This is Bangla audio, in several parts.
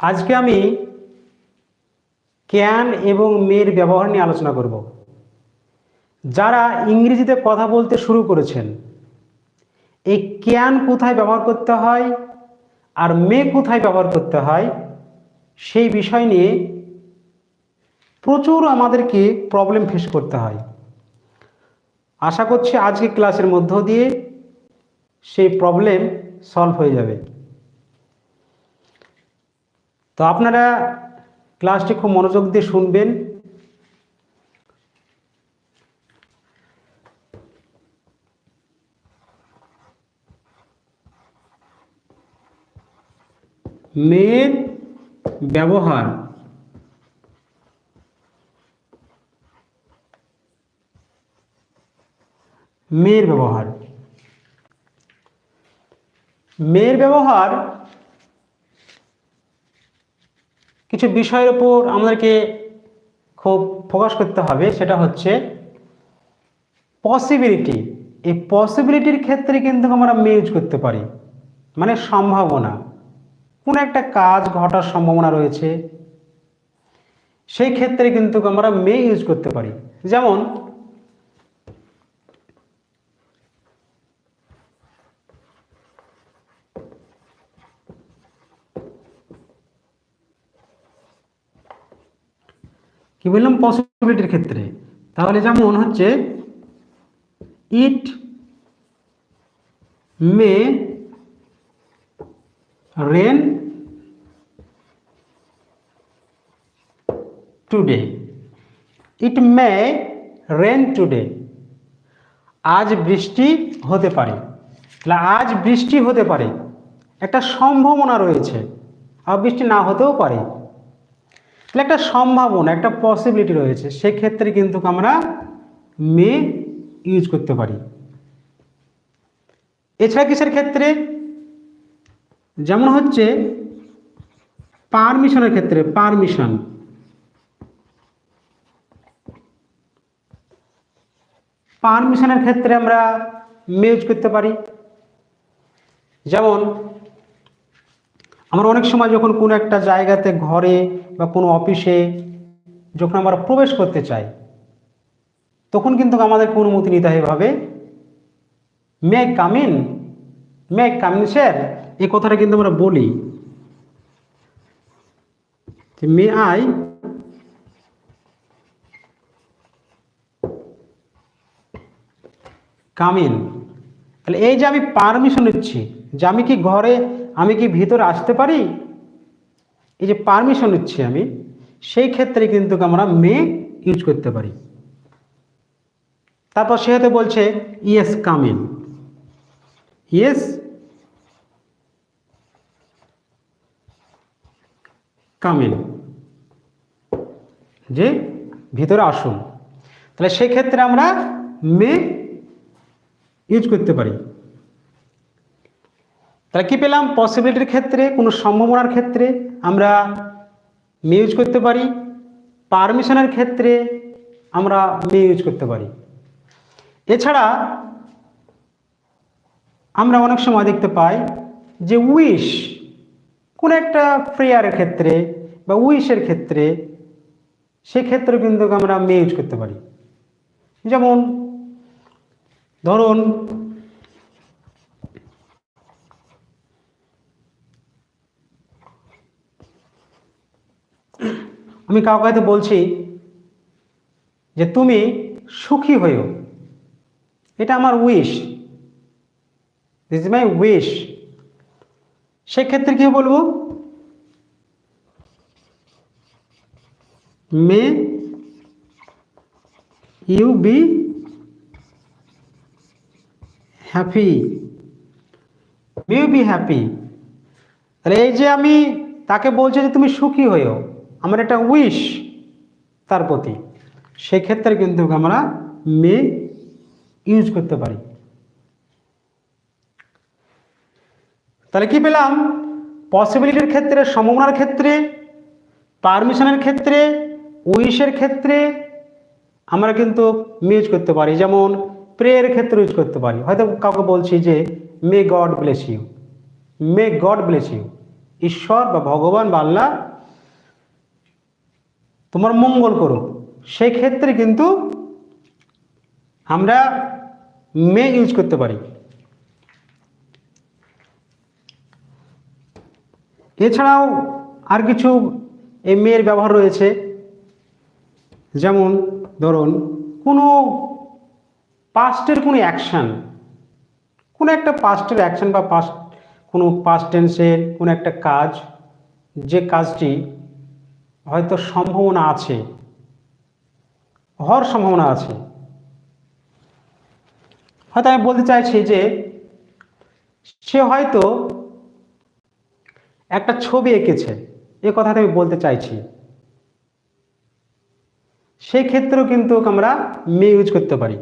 আজকে আমি ক্যান এবং মেয়ের ব্যবহার নিয়ে আলোচনা করব। যারা ইংরেজিতে কথা বলতে শুরু করেছেন, এই ক্যান কোথায় ব্যবহার করতে হয় আর মে কোথায় ব্যবহার করতে হয়, সেই বিষয় নিয়ে প্রচুর আমাদেরকে প্রবলেম ফেস করতে হয়। আশা করছি আজকে ক্লাসের মধ্য দিয়ে সেই প্রবলেম সলভ হয়ে যাবে। তো আপনারা ক্লাসটি খুব মনোযোগ দিয়ে শুনবেন। মেয়ের ব্যবহার। মেয়ের ব্যবহার। মেয়ের ব্যবহার কিছু বিষয়ের উপর আমাদেরকে খুব ফোকাস করতে হবে, সেটা হচ্ছে পসিবিলিটি এই পসিবিলিটির ক্ষেত্রে কিন্তু আমরা মেজ করতে পারি মানে সম্ভাবনা। কোনো একটা কাজ ঘটার সম্ভাবনা রয়েছে, সেই ক্ষেত্রে কিন্তু আমরা মে ইউজ করতে পারি। যেমন কি বললাম? পসিবিলিটির ক্ষেত্রে। তাহলে যেমন হচ্ছে it may rain today it may rain today আজ বৃষ্টি হতে পারে। তাহলে আজ বৃষ্টি হতে পারে। একটা সম্ভাবনা রয়েছে। আর বৃষ্টি না হতেও পারে। তাহলে একটা সম্ভাবনা, একটা পসিবিলিটি রয়েছে। সেক্ষেত্রে কিন্তু আমরা মে ইউজ করতে পারি। এছাড়া কিসের ক্ষেত্রে? যেমন হচ্ছে পারমিশনের ক্ষেত্রে পারমিশন পারমিশনের ক্ষেত্রে আমরা মে ইউজ করতে পারি। যেমন আমরা অনেক সময় যখন কোনো একটা জায়গাতে, ঘরে বা কোনো অফিসে যখন আমরা প্রবেশ করতে চাই, তখন কিন্তু আমাদের অনুমতি নিতে হয় এভাবে, may come in may come in sir. এই কথাটা কিন্তু আমরা বলি। মে আই কামিন তাহলে এই যে আমি পারমিশন নিচ্ছি যে আমি কি ঘরে আমি কি ভিতরে আসতে পারি? এই যে পারমিশন নিচ্ছি আমি, সেই ক্ষেত্রে কিন্তু আমরা মে ইউজ করতে পারি। তারপর সে হয়তো বলছে ইয়েস কামিন ইয়েস কামিন যে ভিতরে আসুন। তাহলে সেই ক্ষেত্রে আমরা মে ইউজ করতে পারি। তাহলে কি পেলাম? পসিবিলিটির ক্ষেত্রে, কোনো সম্ভাবনার ক্ষেত্রে আমরা মে ইউজ করতে পারি। পারমিশনের ক্ষেত্রে আমরা মে ইউজ করতে পারি। এছাড়া আমরা অনেক সময় দেখতে পাই যে উইশ কোনো একটা প্রেয়ারের ক্ষেত্রে বা উইশের ক্ষেত্রে সেক্ষেত্রে কিন্তু আমরা মে ইউজ করতে পারি। যেমন ধরুন আমি কাউকে হয়তো বলছি যে তুমি সুখী হইও এটা আমার wish this is my wish সেক্ষেত্রে কি বলব? May you be happy may you be happy তাহলে এই যে আমি তাকে বলছি যে তুমি সুখী হইও আমার একটা উইশ তার প্রতি। সেক্ষেত্রে কিন্তু আমরা মে ইউজ করতে পারি। তাহলে কি পেলাম? পসিবিলিটির ক্ষেত্রে, সম্ভাবনার ক্ষেত্রে পারমিশনের ক্ষেত্রে উইশের ক্ষেত্রে আমরা কিন্তু মে ইউজ করতে পারি। যেমন প্রেয়ের ক্ষেত্রে ইউজ করতে পারি। হয়তো কাউকে বলছি যে may God bless you may God bless you ঈশ্বর বা ভগবান বা আল্লাহ তোমার মঙ্গল করুক। সেই ক্ষেত্রে কিন্তু আমরা মে ইউজ করতে পারি। এছাড়াও আর কিছু এই মেয়ের ব্যবহার রয়েছে। যেমন ধরুন, কোনো পাস্টের কোনো অ্যাকশান কোনো একটা পাস্টের অ্যাকশন বা পাস্ট কোনো পাস্ট টেন্সের কোনো একটা কাজ, যে কাজটি হয়তো সম্ভাবনা আছে। হওয়ার সম্ভাবনা আছে। হয়তো আমি বলতে চাইছি যে সে হয়তো একটা ছবি এঁকেছে। এ কথাটা আমি বলতে চাইছি। সেই ক্ষেত্রেও কিন্তু আমরা মে ইউজ করতে পারি।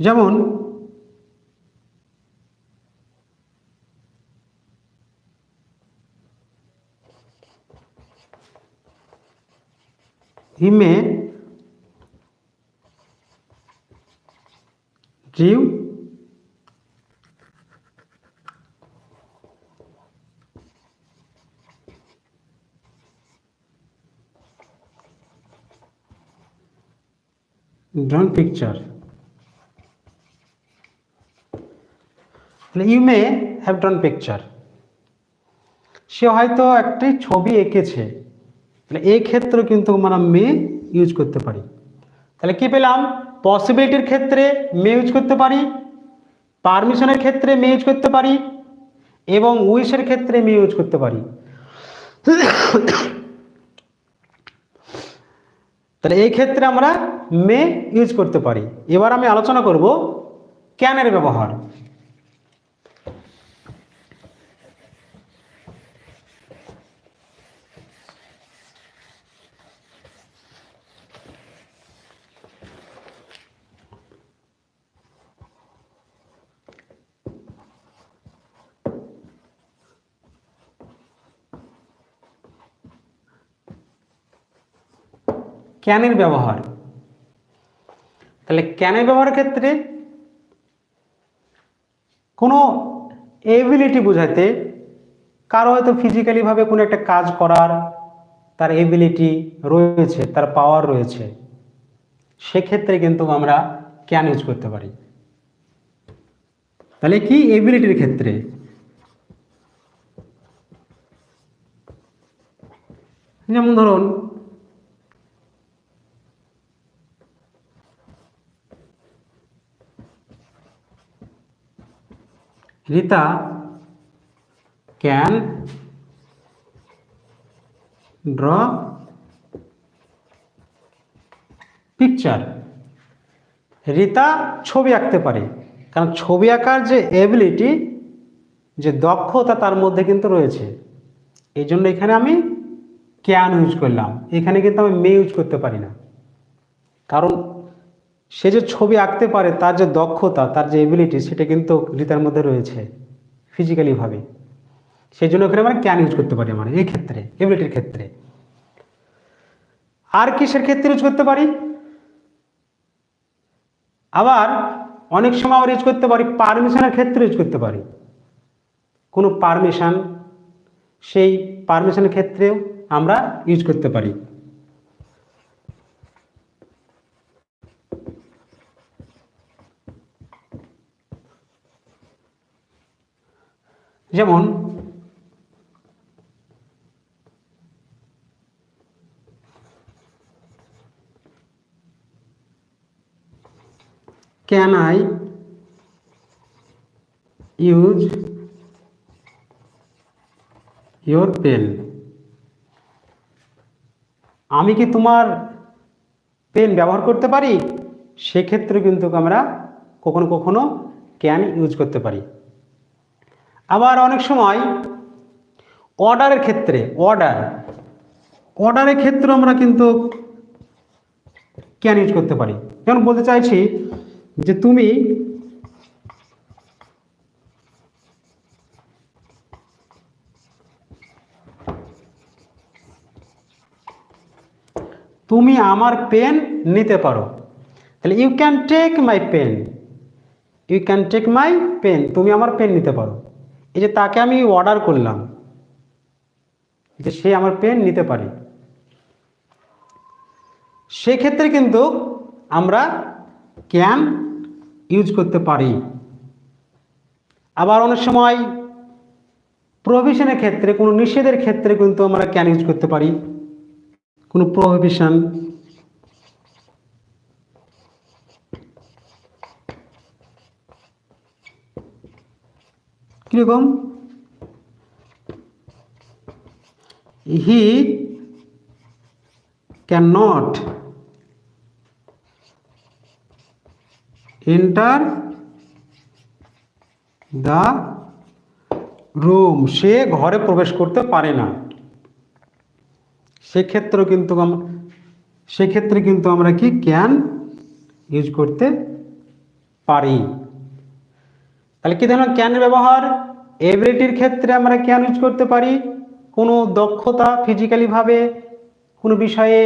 যেমন drew drawn picture. তাহলে you may have drawn picture সে হয়তো একটি ছবি এঁকেছে। তাহলে এই ক্ষেত্রে কিন্তু আমরা মে ইউজ করতে পারি। তাহলে কি পেলাম? পসিবিলিটির ক্ষেত্রে মে ইউজ করতে পারি পারমিশনের ক্ষেত্রে মে ইউজ করতে পারি, এবং উইশের ক্ষেত্রে মে ইউজ করতে পারি। তাহলে এই ক্ষেত্রে আমরা মে ইউজ করতে পারি। এবার আমি আলোচনা করব ক্যানের ব্যবহার। ক্যানের ব্যবহার। তাহলে ক্যানের ব্যবহারের ক্ষেত্রে কোনো এবিলিটি বোঝাতে কারও হয়তো ফিজিক্যালিভাবে কোনো একটা কাজ করার তার এবিলিটি রয়েছে, তার পাওয়ার রয়েছে। সেক্ষেত্রে কিন্তু আমরা ক্যান ইউজ করতে পারি। তাহলে কি এবিলিটির ক্ষেত্রে? যেমন ধরুন Rita, can, draw, picture. Rita ছবি আঁকতে পারে, কারণ ছবি আঁকার যে এবিলিটি যে দক্ষতা তার মধ্যে কিন্তু রয়েছে। এই জন্য এখানে আমি ক্যান ইউজ করলাম। এখানে কিন্তু আমি মে ইউজ করতে পারি না। কারণ সে যে ছবি আঁকতে পারে, তার যে দক্ষতা, তার যে এবিলিটি সেটা কিন্তু রিতার মধ্যে রয়েছে ফিজিক্যালিভাবে সেই জন্য এখানে আমরা ক্যান ইউজ করতে পারি আমরা এই ক্ষেত্রে এবিলিটির ক্ষেত্রে। আর কিসের ক্ষেত্রে ইউজ করতে পারি? আবার অনেক সময় আমরা ইউজ করতে পারি পারমিশনের ক্ষেত্রে ইউজ করতে পারি। কোনো পারমিশন সেই পারমিশনের ক্ষেত্রেও আমরা ইউজ করতে পারি। যেমন, can I use your pen? আমি কি তোমার পেন ব্যবহার করতে পারি? সেক্ষেত্রে কিন্তু আমরা কখনো কখনো ক্যান ইউজ করতে পারি। আবার অনেক সময় অর্ডারের ক্ষেত্রে অর্ডার অর্ডারের ক্ষেত্রে আমরা কিন্তু ক্যান ইউজ করতে পারি। যেমন বলতে চাইছি যে তুমি তুমি আমার পেন নিতে পারো। তাহলে you can take my pen you can take my pen তুমি আমার পেন নিতে পারো। এই যে তাকে আমি অর্ডার করলাম যে সে আমার পেন নিতে পারে। সেক্ষেত্রে কিন্তু আমরা ক্যান ইউজ করতে পারি। আবার অনেক সময় প্রভিশনের ক্ষেত্রে, কোনো নিষেধের ক্ষেত্রে কিন্তু আমরা ক্যান ইউজ করতে পারি। কোনো প্রভিশন কীরকম? He can not enter the room সে ঘরে প্রবেশ করতে পারে না। সেক্ষেত্রেও কিন্তু সেক্ষেত্রে কিন্তু আমরা কি ক্যান ইউজ করতে পারি। তাহলে কি ধরনের ক্যানের ব্যবহার? এবিলিটির ক্ষেত্রে আমরা ক্যান ইউজ করতে পারি। কোনো দক্ষতা ফিজিক্যালিভাবে কোনো বিষয়ে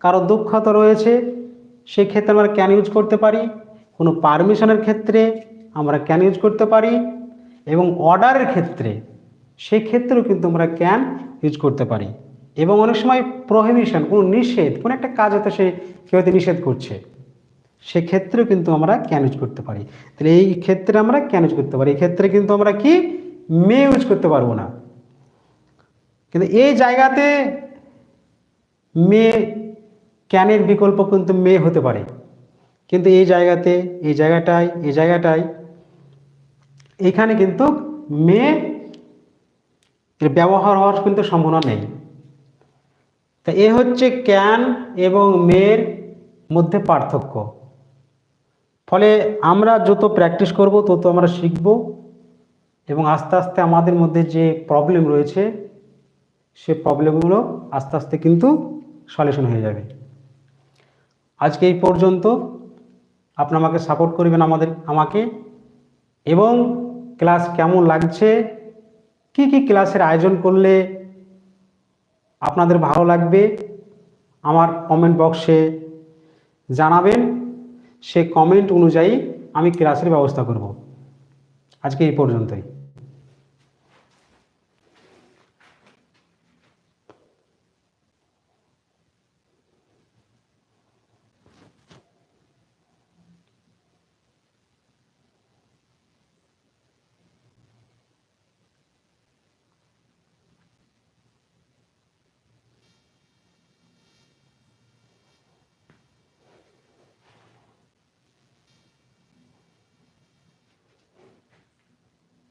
কারও দক্ষতা রয়েছে, সেক্ষেত্রে আমরা ক্যান ইউজ করতে পারি। কোনো পারমিশনের ক্ষেত্রে আমরা ক্যান ইউজ করতে পারি। এবং অর্ডারের ক্ষেত্রে সেই ক্ষেত্রেও কিন্তু আমরা ক্যান ইউজ করতে পারি। এবং অনেক সময় প্রহিবিশন কোনো নিষেধ, কোনো একটা কাজ হয়তো সে কেউ নিষেধ করছে। সেক্ষেত্রেও কিন্তু আমরা ক্যান ইউজ করতে পারি। তাহলে এই ক্ষেত্রে আমরা ক্যান ইউজ করতে পারি। এই ক্ষেত্রে কিন্তু আমরা কি? মে ইউজ করতে পারব না। কিন্তু এই জায়গাতে মে ক্যানের বিকল্প কিন্তু মে হতে পারে। কিন্তু এই জায়গাতে, এই জায়গাটায় এই জায়গাটায়, এখানে কিন্তু মে ব্যবহার হওয়ার কিন্তু সম্ভাবনা নেই। তা এ হচ্ছে ক্যান এবং মেয়ের মধ্যে পার্থক্য। ফলে আমরা যত প্র্যাকটিস করব, তত আমরা শিখব এবং আস্তে আস্তে আমাদের মধ্যে যে প্রবলেম রয়েছে, সে প্রবলেমগুলো আস্তে আস্তে কিন্তু সলিউশন হয়ে যাবে। আজকে এই পর্যন্ত আপনি আমাকে সাপোর্ট করবেন আমাদের, আমাকে এবং ক্লাস কেমন লাগছে, কি কি ক্লাসের আয়োজন করলে আপনাদের ভালো লাগবে, আমার কমেন্ট বক্সে জানাবেন। সে কমেন্ট অনুযায়ী আমি ক্লাসের ব্যবস্থা করব। আজকে এই পর্যন্তই।